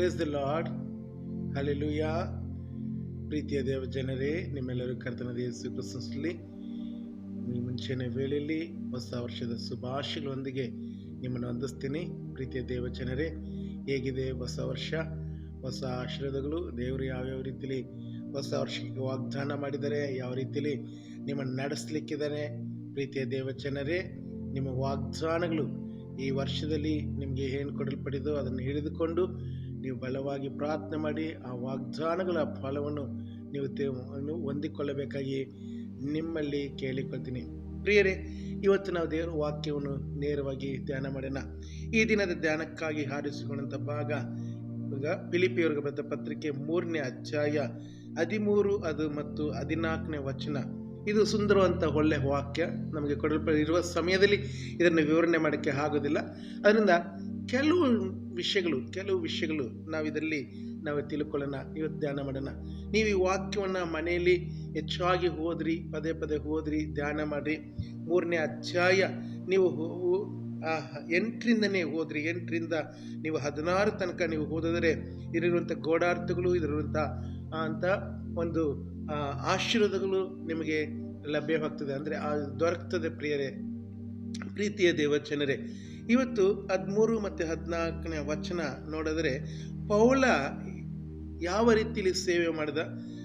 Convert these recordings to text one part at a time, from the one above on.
Praise the lord hallelujah ಪ್ರೀತಿಯ ದೇವ ಜನರೇ, ನಿಮ್ಮೆಲ್ಲರೂ ಕರ್ತನ ಯೇಸು ಕ್ರಿಸ್ತನಲ್ಲಿ. ಈ ಮುಂಚಿನ ವೇಳೆಯಲ್ಲಿ ಹೊಸ ವರ್ಷದ ಶುಭಾಶಯಗಳೊಂದಿಗೆ ನಿಮ್ಮನ್ನು ವಂದಿಸ್ತೀನಿ. ಪ್ರೀತಿಯ ದೇವ ಜನರೇ, ಹೇಗಿದೆ ಹೊಸ ವರ್ಷ? ಹೊಸ ಆಶೀರ್ವಾದಗಳು ದೇವರು ಯಾವ್ಯಾವ ರೀತಿಲಿ ಹೊಸ ವರ್ಷಕ್ಕೆ ವಾಗ್ದಾನ ಮಾಡಿದರೆ ಯಾವ ರೀತಿಲಿ ನಿಮ್ಮನ್ನು ನಡೆಸಲಿಕ್ಕಿದ್ದಾರೆ? ಪ್ರೀತಿಯ ದೇವ ಜನರೇ, ನಿಮ್ಮ ವಾಗ್ದಾನಗಳು ಈ ವರ್ಷದಲ್ಲಿ ನಿಮಗೆ ಏನು ಕೊಡಲ್ಪಟ್ಟಿದೋ ಅದನ್ನು ಹಿಡಿದುಕೊಂಡು ನೀವು ಬಲವಾಗಿ ಪ್ರಾರ್ಥನೆ ಮಾಡಿ ಆ ವಾಗ್ದಾನಗಳ ಫಲವನ್ನು ನೀವು ಅನ್ನು ಹೊಂದಿಕೊಳ್ಳಬೇಕಾಗಿ ನಿಮ್ಮಲ್ಲಿ ಕೇಳಿಕೊಳ್ತೀನಿ. ಪ್ರಿಯರೇ, ಇವತ್ತು ನಾವು ದೇವರ ವಾಕ್ಯವನ್ನು ನೇರವಾಗಿ ಧ್ಯಾನ ಮಾಡೋಣ. ಈ ದಿನದ ಧ್ಯಾನಕ್ಕಾಗಿ ಹಾರಿಸಿಕೊಂಡಂಥ ಭಾಗ ಈಗ ಬರೆದ ಪತ್ರಿಕೆ ಮೂರನೇ ಅಧ್ಯಾಯ ಹದಿಮೂರು ಅದು ಮತ್ತು ಹದಿನಾಲ್ಕನೇ ವಚನ. ಇದು ಸುಂದರವಂತ ಒಳ್ಳೆ ವಾಕ್ಯ. ನಮಗೆ ಕೊಡಲ್ಪಟ್ಟಿರುವ ಸಮಯದಲ್ಲಿ ಇದನ್ನು ವಿವರಣೆ ಮಾಡೋಕ್ಕೆ ಆಗೋದಿಲ್ಲ. ಅದರಿಂದ ಕೆಲವು ವಿಷಯಗಳು ಕೆಲವು ವಿಷಯಗಳು ನಾವು ಇದರಲ್ಲಿ ನಾವು ತಿಳ್ಕೊಳ್ಳೋಣ, ಇವತ್ತು ಧ್ಯಾನ ಮಾಡೋಣ. ನೀವು ಈ ವಾಕ್ಯವನ್ನು ಮನೆಯಲ್ಲಿ ಹೆಚ್ಚಾಗಿ ಹೋದ್ರಿ ಪದೇ ಪದೇ ಹೋದ್ರಿ ಧ್ಯಾನ ಮಾಡಿರಿ. ಮೂರನೇ ಅಧ್ಯಾಯ, ನೀವು ಎಂಟರಿಂದನೇ ಹೋದ್ರಿ ಎಂಟರಿಂದ ನೀವು ಹದಿನಾರು ತನಕ ನೀವು ಓದಿದರೆ ಇದರಿರುವಂಥ ಗೋಡಾರ್ಥಗಳು ಇದರಿರುವಂಥ ಅಂತ ಒಂದು ಆಶೀರ್ವಾದಗಳು ನಿಮಗೆ ಲಭ್ಯವಾಗ್ತದೆ. ಅಂದರೆ ದೊರಕ್ತದೆ ಪ್ರಿಯರೇ. ಪ್ರೀತಿಯ ದೇವಚನರೇ ಇವತ್ತು ಹದಿಮೂರು ಮತ್ತು ಹದಿನಾಲ್ಕನೇ ವಚನ ನೋಡಿದ್ರೆ ಪೌಲ ಯಾವ ರೀತಿಯಲ್ಲಿ ಸೇವೆ ಮಾಡಿದ?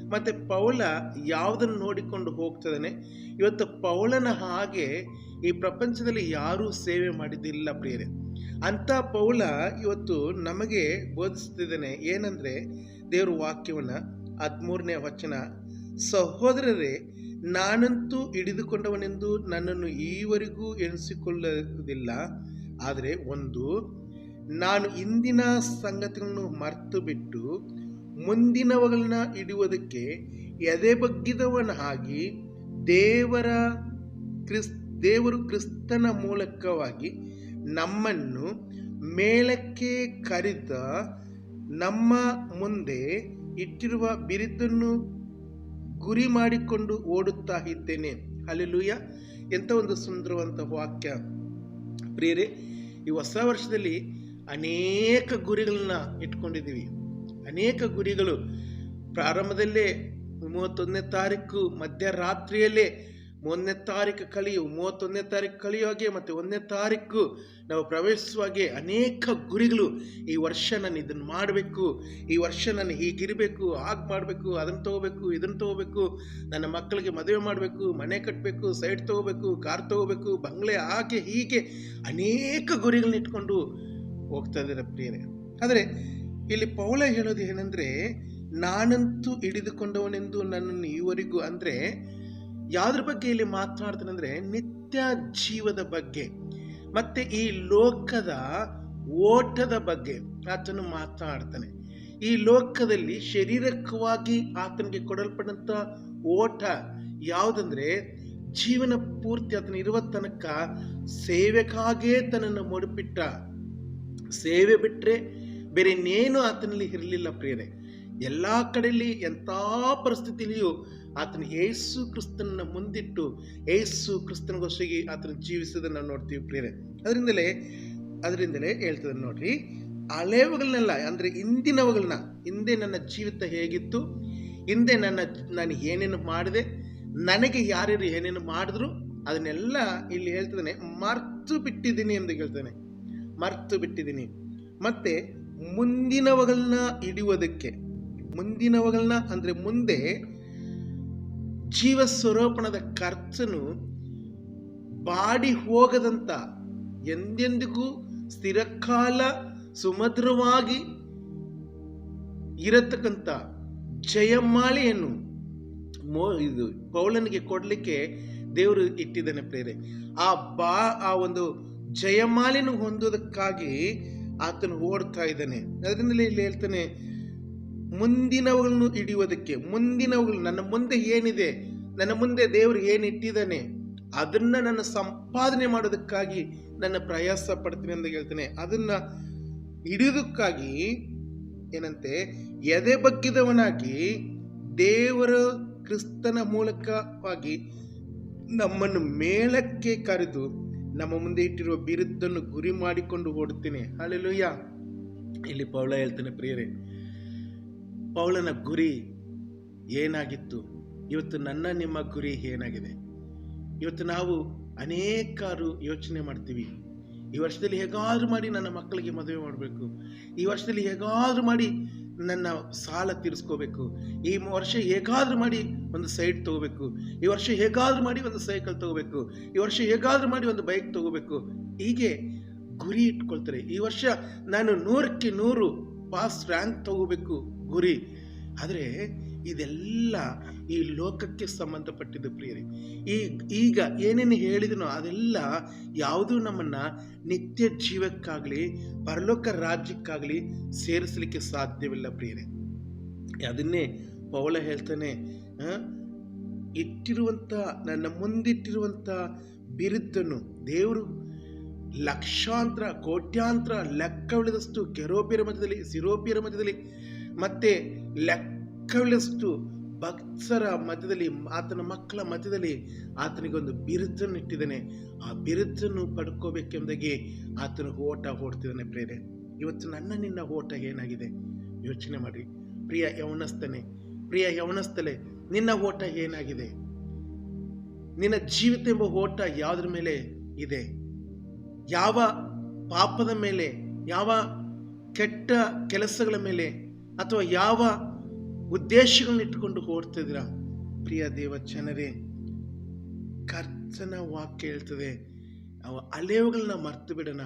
ಮತ್ತು ಪೌಲ ಯಾವುದನ್ನು ನೋಡಿಕೊಂಡು ಹೋಗ್ತದಾನೆ ಇವತ್ತು ಪೌಲನ ಹಾಗೆ ಈ ಪ್ರಪಂಚದಲ್ಲಿ ಯಾರೂ ಸೇವೆ ಮಾಡಿದ್ದಿಲ್ಲ ಪ್ರಿಯರೇ. ಅಂಥ ಪೌಲ ಇವತ್ತು ನಮಗೆ ಬೋಧಿಸ್ತಿದ್ದಾನೆ ಏನಂದರೆ ದೇವ್ರ ವಾಕ್ಯವನ್ನು, ಹದಿಮೂರನೇ ವಚನ. ಸಹೋದರರೇ, ನಾನಂತೂ ಹಿಡಿದುಕೊಂಡವನೆಂದು ನನ್ನನ್ನು ಈವರೆಗೂ ಎಣಿಸಿಕೊಳ್ಳುವುದಿಲ್ಲ. ಆದರೆ ಒಂದು, ನಾನು ಇಂದಿನ ಸಂಗತಿಗಳನ್ನು ಮರೆತು ಬಿಟ್ಟು ಮುಂದಿನವುಗಳನ್ನ ಇಡುವುದಕ್ಕೆ ಎದೆ ಬಗ್ಗಿದವನಾಗಿ ದೇವರ ಕ್ರಿಸ್, ದೇವರು ಕ್ರಿಸ್ತನ ಮೂಲಕವಾಗಿ ನಮ್ಮನ್ನು ಮೇಲಕ್ಕೆ ಕರೆದ ನಮ್ಮ ಮುಂದೆ ಇಟ್ಟಿರುವ ಬಿರುದನ್ನು ಗುರಿ ಮಾಡಿಕೊಂಡು ಓಡುತ್ತಾ ಇದ್ದೇನೆ. ಅಲ್ಲೆಲೂಯ ಎಂಥ ಒಂದು ಸುಂದರವಂತ ವಾಕ್ಯ. ಪ್ರಿಯರೇ ಈ ಹೊಸ ವರ್ಷದಲ್ಲಿ ಅನೇಕ ಗುರಿಗಳನ್ನ ಇಟ್ಕೊಂಡಿದ್ದೀವಿ. ಅನೇಕ ಗುರಿಗಳು ಪ್ರಾರಂಭದಲ್ಲೇ ಮೂವತ್ತೊಂದನೇ ತಾರೀಕು ಮಧ್ಯರಾತ್ರಿಯಲ್ಲೇ ಒಂದನೇ ತಾರೀಕು ಕಳಿಯು ಮೂವತ್ತೊಂದನೇ ತಾರೀಕು ಕಳಿಯುವಾಗೆ ಮತ್ತು ಒಂದನೇ ತಾರೀಕು ನಾವು ಪ್ರವೇಶಿಸುವಾಗೆ ಅನೇಕ ಗುರಿಗಳು ಈ ವರ್ಷ ನಾನು ಇದನ್ನು ಮಾಡಬೇಕು, ಈ ವರ್ಷ ನಾನು ಹೀಗಿರಬೇಕು, ಹಾಗೆ ಮಾಡಬೇಕು, ಅದನ್ನು ತೊಗೋಬೇಕು, ಇದನ್ನು ತೊಗೋಬೇಕು, ನನ್ನ ಮಕ್ಕಳಿಗೆ ಮದುವೆ ಮಾಡಬೇಕು, ಮನೆ ಕಟ್ಟಬೇಕು ಸೈಟ್ ತೊಗೋಬೇಕು, ಕಾರ್ ತೊಗೋಬೇಕು, ಬಂಗ್ಲೆ ಹಾಗೆ ಹೀಗೆ ಅನೇಕ ಗುರಿಗಳನ್ನ ಇಟ್ಕೊಂಡು ಹೋಗ್ತಾ ಪ್ರಿಯರೇ. ಆದರೆ ಇಲ್ಲಿ ಪೌಲ ಹೇಳೋದು ಏನಂದರೆ, ನಾನಂತೂ ಹಿಡಿದುಕೊಂಡವನೆಂದು ನನ್ನನ್ನು ಈವರೆಗೂ ಅಂದರೆ ಯಾವುದ್ರ ಬಗ್ಗೆ ಇಲ್ಲಿ ಮಾತನಾಡ್ತಾನೆ ಅಂದರೆ ನಿತ್ಯ ಜೀವದ ಬಗ್ಗೆ, ಮತ್ತೆ ಈ ಲೋಕದ ಓಟದ ಬಗ್ಗೆ ಆತನು ಮಾತನಾಡ್ತಾನೆ. ಈ ಲೋಕದಲ್ಲಿ ಶರೀರಕವಾಗಿ ಆತನಿಗೆ ಕೊಡಲ್ಪಟ್ಟಂಥ ಓಟ ಯಾವುದಂದ್ರೆ ಜೀವನ ಪೂರ್ತಿ ಆತನ ಇರುವ ತನಕ ಸೇವೆಗಾಗೇ ತನ್ನನ್ನು ಮುಡುಪಿಟ್ಟ. ಸೇವೆ ಬಿಟ್ಟರೆ ಬೇರೆ ಇನ್ನೇನು ಆತನಲ್ಲಿ ಇರಲಿಲ್ಲ ಪ್ರಿಯರೇ. ಎಲ್ಲ ಕಡೆಯಲ್ಲಿ ಎಂಥ ಪರಿಸ್ಥಿತಿಯಲ್ಲಿಯೂ ಆತನ ಏಸು ಕ್ರಿಸ್ತನ ಮುಂದಿಟ್ಟು ಏಸು ಕ್ರಿಸ್ತನಿಗೋಸ್ಕರ ಆತನ ಜೀವಿಸೋದನ್ನು ನೋಡ್ತೀವಿ ಪ್ರೇರೆ ಅದರಿಂದಲೇ ಅದರಿಂದಲೇ ಹೇಳ್ತದೆ ನೋಡ್ರಿ ಹಳೆವುಗಳನ್ನೆಲ್ಲ ಅಂದರೆ ಇಂದಿನವುಗಳನ್ನ, ಹಿಂದೆ ನನ್ನ ಜೀವಿತ ಹೇಗಿತ್ತು, ಹಿಂದೆ ನನ್ನ, ನಾನು ಏನೇನು ಮಾಡಿದೆ, ನನಗೆ ಯಾರ್ಯಾರು ಏನೇನು ಮಾಡಿದ್ರು, ಅದನ್ನೆಲ್ಲ ಇಲ್ಲಿ ಹೇಳ್ತಿದ್ದಾನೆ ಮರ್ತು ಬಿಟ್ಟಿದ್ದೀನಿ ಎಂದು ಹೇಳ್ತಾನೆ ಮರ್ತು ಬಿಟ್ಟಿದ್ದೀನಿ. ಮತ್ತೆ ಮುಂದಿನವುಗಳನ್ನ ಹಿಡಿಯೋದಕ್ಕೆ ಮುಂದಿನವುಗಳನ್ನ ಅಂದರೆ ಮುಂದೆ ಜೀವ ಸ್ವರೂಪಣದ ಬಾಡಿ ಹೋಗದಂತ ಎಂದೆಂದಿಗೂ ಸ್ಥಿರಕಾಲ ಸುಮಧುರವಾಗಿ ಇರತಕ್ಕಂಥ ಜಯಮಾಲೆಯನ್ನು ಮೋ ಇದು ಪೌಲನಿಗೆ ಕೊಡಲಿಕ್ಕೆ ದೇವರು ಇಟ್ಟಿದ್ದಾನೆ ಪ್ರೇರೆ. ಆ ಬಾ ಆ ಒಂದು ಜಯಮಾಲೆಯನ್ನು ಹೊಂದೋದಕ್ಕಾಗಿ ಆತನು ಓಡ್ತಾ ಇದ್ದಾನೆ. ಅದರಿಂದಲೇ ಇಲ್ಲಿ ಹೇಳ್ತಾನೆ ಮುಂದಿನವುಗಳನ್ನು ಹಿಡಿಯುವುದಕ್ಕೆ, ಮುಂದಿನವುಗಳು, ನನ್ನ ಮುಂದೆ ಏನಿದೆ, ನನ್ನ ಮುಂದೆ ದೇವರು ಏನು ಇಟ್ಟಿದ್ದಾನೆ ಅದನ್ನ ನನ್ನ ಸಂಪಾದನೆ ಮಾಡೋದಕ್ಕಾಗಿ ನನ್ನ ಪ್ರಯಾಸ ಪಡ್ತೀನಿ ಅಂತ ಹೇಳ್ತೇನೆ. ಅದನ್ನ ಹಿಡಿಯೋದಕ್ಕಾಗಿ ಏನಂತೆ, ಎದೆ ಬಗ್ಗಿದವನಾಗಿ ದೇವರ ಕ್ರಿಸ್ತನ ಮೂಲಕವಾಗಿ ನಮ್ಮನ್ನು ಮೇಲಕ್ಕೆ ಕರೆದು ನಮ್ಮ ಮುಂದೆ ಇಟ್ಟಿರುವ ಬಿರುದ್ದನ್ನು ಗುರಿ ಮಾಡಿಕೊಂಡು ಓಡುತ್ತೇನೆ. ಅಲ್ಲೆಲುಯ್ಯ ಇಲ್ಲಿ ಪೌಳ ಹೇಳ್ತಾನೆ ಪ್ರಿಯರೇ ಪೌಳನ ಗುರಿ ಏನಾಗಿತ್ತು? ಇವತ್ತು ನನ್ನ ನಿಮ್ಮ ಗುರಿ ಏನಾಗಿದೆ? ಇವತ್ತು ನಾವು ಅನೇಕಾರು ಯೋಚನೆ ಮಾಡ್ತೀವಿ. ಈ ವರ್ಷದಲ್ಲಿ ಹೇಗಾದರೂ ಮಾಡಿ ನನ್ನ ಮಕ್ಕಳಿಗೆ ಮದುವೆ ಮಾಡಬೇಕು. ಈ ವರ್ಷದಲ್ಲಿ ಹೇಗಾದರೂ ಮಾಡಿ ನನ್ನ ಸಾಲ ತೀರಿಸ್ಕೋಬೇಕು. ಈ ವರ್ಷ ಹೇಗಾದರೂ ಮಾಡಿ ಒಂದು ಸೈಟ್ ತಗೋಬೇಕು. ಈ ವರ್ಷ ಹೇಗಾದ್ರೂ ಮಾಡಿ ಒಂದು ಸೈಕಲ್ ತಗೋಬೇಕು. ಈ ವರ್ಷ ಹೇಗಾದರೂ ಮಾಡಿ ಒಂದು ಬೈಕ್ ತಗೋಬೇಕು. ಹೀಗೆ ಗುರಿ ಇಟ್ಕೊಳ್ತಾರೆ. ಈ ವರ್ಷ ನಾನು ನೂರಕ್ಕೆ ನೂರು ಪಾಸ್ ರ್ಯಾಂಕ್ ತಗೋಬೇಕು ಗುರಿ. ಆದರೆ ಇದೆಲ್ಲ ಈ ಲೋಕಕ್ಕೆ ಸಂಬಂಧಪಟ್ಟಿದ್ದು ಪ್ರಿಯರೇ. ಈ, ಈಗ ಏನೇನು ಹೇಳಿದನೋ ಅದೆಲ್ಲ ಯಾವುದೂ ನಮ್ಮನ್ನು ನಿತ್ಯ ಜೀವಕ್ಕಾಗಲಿ, ಪರಲೋಕ ರಾಜ್ಯಕ್ಕಾಗಲಿ ಸೇರಿಸಲಿಕ್ಕೆ ಸಾಧ್ಯವಿಲ್ಲ ಪ್ರಿಯರೇ. ಅದನ್ನೇ ಪೌಳ ಹೇಳ್ತಾನೆ ಇಟ್ಟಿರುವಂಥ, ನನ್ನ ಮುಂದಿಟ್ಟಿರುವಂಥ ಬಿರುದ್ದನ್ನು ದೇವರು ಲಕ್ಷಾಂತರ, ಕೋಟ್ಯಾಂತರ ಲೆಕ್ಕವಿಳಿದಷ್ಟು ಕೆರೋಪಿಯರ ಮಧ್ಯದಲ್ಲಿ, ಸಿರೋಪಿಯರ ಮಧ್ಯದಲ್ಲಿ, ಮತ್ತೆ ಲೆಕ್ಕವಿಳಿದಷ್ಟು ಭಕ್ತರ ಮಧ್ಯದಲ್ಲಿ, ಆತನ ಮಕ್ಕಳ ಮಧ್ಯದಲ್ಲಿ ಆತನಿಗೊಂದು ಬಿರುದನ್ನು ಇಟ್ಟಿದ್ದಾನೆ ಆ ಬಿರುದನ್ನು ಪಡ್ಕೋಬೇಕೆಂದಾಗಿ ಆತನ ಓಟ ಓಡ್ತಿದ್ದಾನೆ ಪ್ರೇರೆ ಇವತ್ತು ನನ್ನ ನಿನ್ನ ಓಟ ಏನಾಗಿದೆ? ಯೋಚನೆ ಮಾಡಿ. ಪ್ರಿಯ ಯವನಸ್ತನೆ ಪ್ರಿಯ ಯವನಸ್ತಲೆ ನಿನ್ನ ಓಟ ಏನಾಗಿದೆ? ನಿನ್ನ ಜೀವಿತ ಎಂಬ ಓಟ ಯಾವುದ್ರ ಮೇಲೆ ಇದೆ? ಯಾವ ಪಾಪದ ಮೇಲೆ, ಯಾವ ಕೆಟ್ಟ ಕೆಲಸಗಳ ಮೇಲೆ ಅಥವಾ ಯಾವ ಉದ್ದೇಶಗಳನ್ನ ಇಟ್ಟುಕೊಂಡು ಓಡ್ತಿದ್ದೀರಾ ಪ್ರಿಯ ದೇವ ಜನರೇ, ಕರ್ತನ ವಾಕ್ಯ ಹೇಳ್ತದೆ, ಅವ ಅಲೆವುಗಳನ್ನ ಮರ್ತು ಬಿಡೋಣ.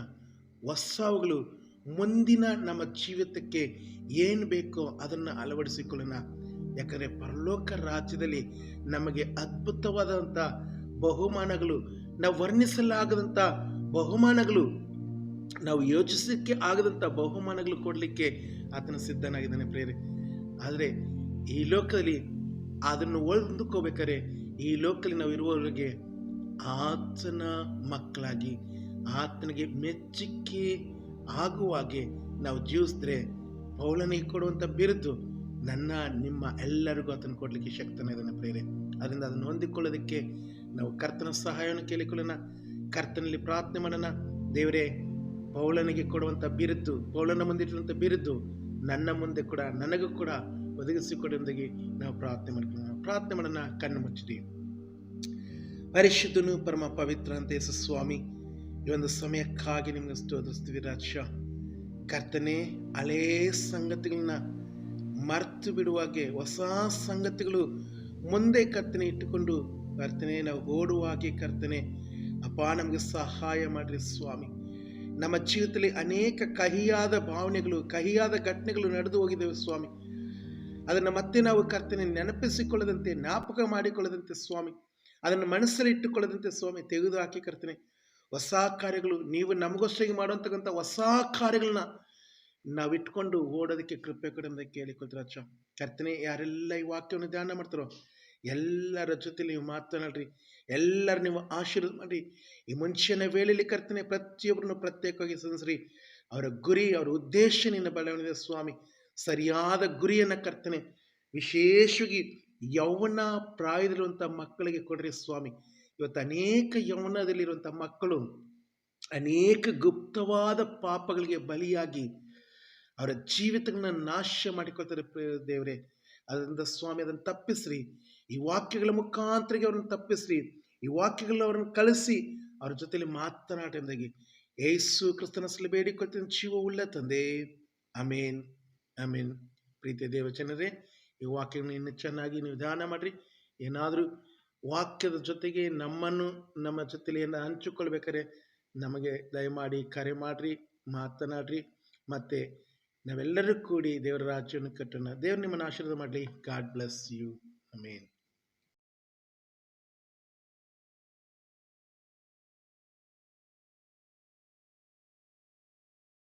ಹೊಸವುಗಳು ಮುಂದಿನ ನಮ್ಮ ಜೀವಿತಕ್ಕೆ ಏನು ಬೇಕೋ ಅದನ್ನು ಅಳವಡಿಸಿಕೊಳ್ಳೋಣ. ಯಾಕಂದರೆ ಪರಲೋಕ ರಾಜ್ಯದಲ್ಲಿ ನಮಗೆ ಅದ್ಭುತವಾದಂಥ ಬಹುಮಾನಗಳು ನಾವು ವರ್ಣಿಸಲಾಗದಂಥ ಬಹುಮಾನಗಳು. ನಾವು ಯೋಚಿಸಲಿಕ್ಕೆ ಆಗದಂಥ ಬಹುಮಾನಗಳು ಕೊಡಲಿಕ್ಕೆ ಆತನ ಸಿದ್ಧನಾಗಿದ್ದಾನೆ ಪ್ರೇರೆ ಆದರೆ ಈ ಲೋಕದಲ್ಲಿ ಅದನ್ನು ಹೊಂದ್ಕೋಬೇಕಾದ್ರೆ ಈ ಲೋಕದಲ್ಲಿ ನಾವು ಇರುವವರಿಗೆ ಆತನ ಮಕ್ಕಳಾಗಿ, ಆತನಿಗೆ ಮೆಚ್ಚುಗೆ ಆಗುವಾಗೆ ನಾವು ಜೀವಿಸಿದ್ರೆ ಪೌಲನಿಗೆ ಕೊಡುವಂಥ ಬಿರುದು ನನ್ನ, ನಿಮ್ಮ ಎಲ್ಲರಿಗೂ ಆತನ ಕೊಡಲಿಕ್ಕೆ ಶಕ್ತನಾಗಿದ್ದಾನೆ ಪ್ರೇರೆ ಅದರಿಂದ ಅದನ್ನು ಹೊಂದಿಕೊಳ್ಳೋದಕ್ಕೆ ನಾವು ಕರ್ತನ ಸಹಾಯವನ್ನು ಕೇಳಿಕೊಳ್ಳೋಣ. ಕರ್ತನಲ್ಲಿ ಪ್ರಾರ್ಥನೆ ಮಾಡೋಣ. ದೇವರೇ ಪೌಳನಿಗೆ ಕೊಡುವಂಥ ಬಿರುದು ಪೌಳನ ಮುಂದಿಟ್ಟಿರುವಂಥ ಬಿರುದು ನನ್ನ ಮುಂದೆ ಕೂಡ, ನನಗೂ ಕೂಡ ಒದಗಿಸಿಕೊಡುವುದಾಗಿ ನಾವು ಪ್ರಾರ್ಥನೆ ಮಾಡ್ಕೊಳ್ಳೋಣ ಪ್ರಾರ್ಥನೆ ಮಾಡೋಣ, ಕಣ್ಣು ಮುಚ್ಚಿರಿ ಪರಿಶುದ್ಧನು ಪರಮ ಪವಿತ್ರ ಅಂತ ಸ್ವಾಮಿ, ಈ ಒಂದು ಸಮಯಕ್ಕಾಗಿ ನಿಮಗೆ ಸ್ತೋತ್ರಿಸ್ತೀವಿ ರಾಜ. ಕರ್ತನೆ, ಹಳೇ ಸಂಗತಿಗಳನ್ನ ಮರ್ತು ಬಿಡುವಾಗೆ ಹೊಸ ಸಂಗತಿಗಳು ಮುಂದೆ ಕರ್ತನೆ ಇಟ್ಟುಕೊಂಡು, ಕರ್ತನೆ, ನಾವು ಓಡುವಾಗೆ ಕರ್ತನೆ ಅಪ್ಪ, ನಮಗೆ ಸಹಾಯ ಮಾಡಿರಿ ಸ್ವಾಮಿ. ನಮ್ಮ ಜೀವಿತದಲ್ಲಿ ಅನೇಕ ಕಹಿಯಾದ ಭಾವನೆಗಳು, ಕಹಿಯಾದ ಘಟನೆಗಳು ನಡೆದು ಹೋಗಿದ್ದೇವೆ ಸ್ವಾಮಿ. ಅದನ್ನು ಮತ್ತೆ ನಾವು ಕರ್ತನೆ ನೆನಪಿಸಿಕೊಳ್ಳದಂತೆ, ಜ್ಞಾಪಕ ಮಾಡಿಕೊಳ್ಳದಂತೆ ಸ್ವಾಮಿ. ಅದನ್ನು ಮನಸ್ಸಲ್ಲಿ ಇಟ್ಟುಕೊಳ್ಳದಂತೆ ಸ್ವಾಮಿ ತೆಗೆದು ಹಾಕಿ ಕರ್ತನೆ. ಹೊಸ ಕಾರ್ಯಗಳು, ನೀವು ನಮಗೋಸ್ಕರ ಮಾಡುವಂತಕ್ಕಂಥ ಹೊಸ ಕಾರ್ಯಗಳನ್ನ ನಾವು ಇಟ್ಕೊಂಡು ಓಡೋದಕ್ಕೆ ಕೃಪೆ ಕೊಡೋದ ಕೇಳಿಕೊಳ್ತೀರ ಅಚ್ಚ ಕರ್ತನೆ, ಯಾರೆಲ್ಲ ಈ ವಾಕ್ಯವನ್ನು ಧ್ಯಾನ ಮಾಡ್ತಾರೋ ಎಲ್ಲರ ಜೊತೆಲಿ ನೀವು ಮಾತನಾಡ್ರಿ. ಎಲ್ಲರೂ ನೀವು ಆಶೀರ್ವಾದ ಮಾಡಿ ಈ ಮನುಷ್ಯನ ವೇಳೆಯಲ್ಲಿ ಕರ್ತನೆ ಪ್ರತಿಯೊಬ್ಬರನ್ನು ಪ್ರತ್ಯೇಕವಾಗಿ ಅವರ ಗುರಿ, ಅವರ ಉದ್ದೇಶ ನಿನ್ನ ಬೆಳವಣಿಗೆ ಸ್ವಾಮಿ. ಸರಿಯಾದ ಗುರಿಯನ್ನು ಕರ್ತನೆ ವಿಶೇಷವಾಗಿ ಯೌವನ ಪ್ರಾಯದಲ್ಲಿರುವಂಥ ಮಕ್ಕಳಿಗೆ ಕೊಡ್ರಿ ಸ್ವಾಮಿ. ಇವತ್ತು ಅನೇಕ ಯೌವನದಲ್ಲಿರುವಂಥ ಮಕ್ಕಳು ಅನೇಕ ಗುಪ್ತವಾದ ಪಾಪಗಳಿಗೆ ಬಲಿಯಾಗಿ ಅವರ ಜೀವಿತಗಳನ್ನ ನಾಶ ಮಾಡಿಕೊಳ್ತಾರೆ ದೇವರೇ. ಅದರಿಂದ ಸ್ವಾಮಿ ಅದನ್ನು ತಪ್ಪಿಸ್ರಿ. ಈ ವಾಕ್ಯಗಳ ಮುಖಾಂತರಗೆ ಅವ್ರನ್ನ ತಪ್ಪಿಸ್ರಿ, ಈ ವಾಕ್ಯಗಳನ್ನ ಅವ್ರನ್ನ ಕಳಿಸಿ. ಅವ್ರ ಜೊತೆಲಿ ಮಾತನಾಡಿದಾಗಿ ಏಸು ಕ್ರಿಸ್ತನಸಲು ಬೇಡಿಕೊಳ್ತೀನಿ, ಜೀವ ಉಳ್ಳ ತಂದೆ. ಅಮೇನ್ ಅಮೇನ್ ಪ್ರೀತಿಯ ದೇವಚನರೇ ಈ ವಾಕ್ಯಗಳನ್ನ ಇನ್ನೂ ಚೆನ್ನಾಗಿ ನೀವು ಧ್ಯಾನ ಮಾಡಿರಿ. ಏನಾದರೂ ವಾಕ್ಯದ ಜೊತೆಗೆ ನಮ್ಮನ್ನು, ನಮ್ಮ ಜೊತೆಲಿ ಏನಾರ ಹಂಚಿಕೊಳ್ಬೇಕಾದ್ರೆ ನಮಗೆ ದಯಮಾಡಿ ಕರೆ ಮಾಡಿರಿ, ಮಾತನಾಡ್ರಿ. ಮತ್ತು ನಾವೆಲ್ಲರೂ ಕೂಡಿ ದೇವರ ರಾಜ್ಯವನ್ನು ಕಟ್ಟೋಣ. ದೇವ್ರು ನಿಮ್ಮನ್ನು ಆಶೀರ್ವಾದ ಮಾಡಲಿ. God bless you. ಅಮೇನ್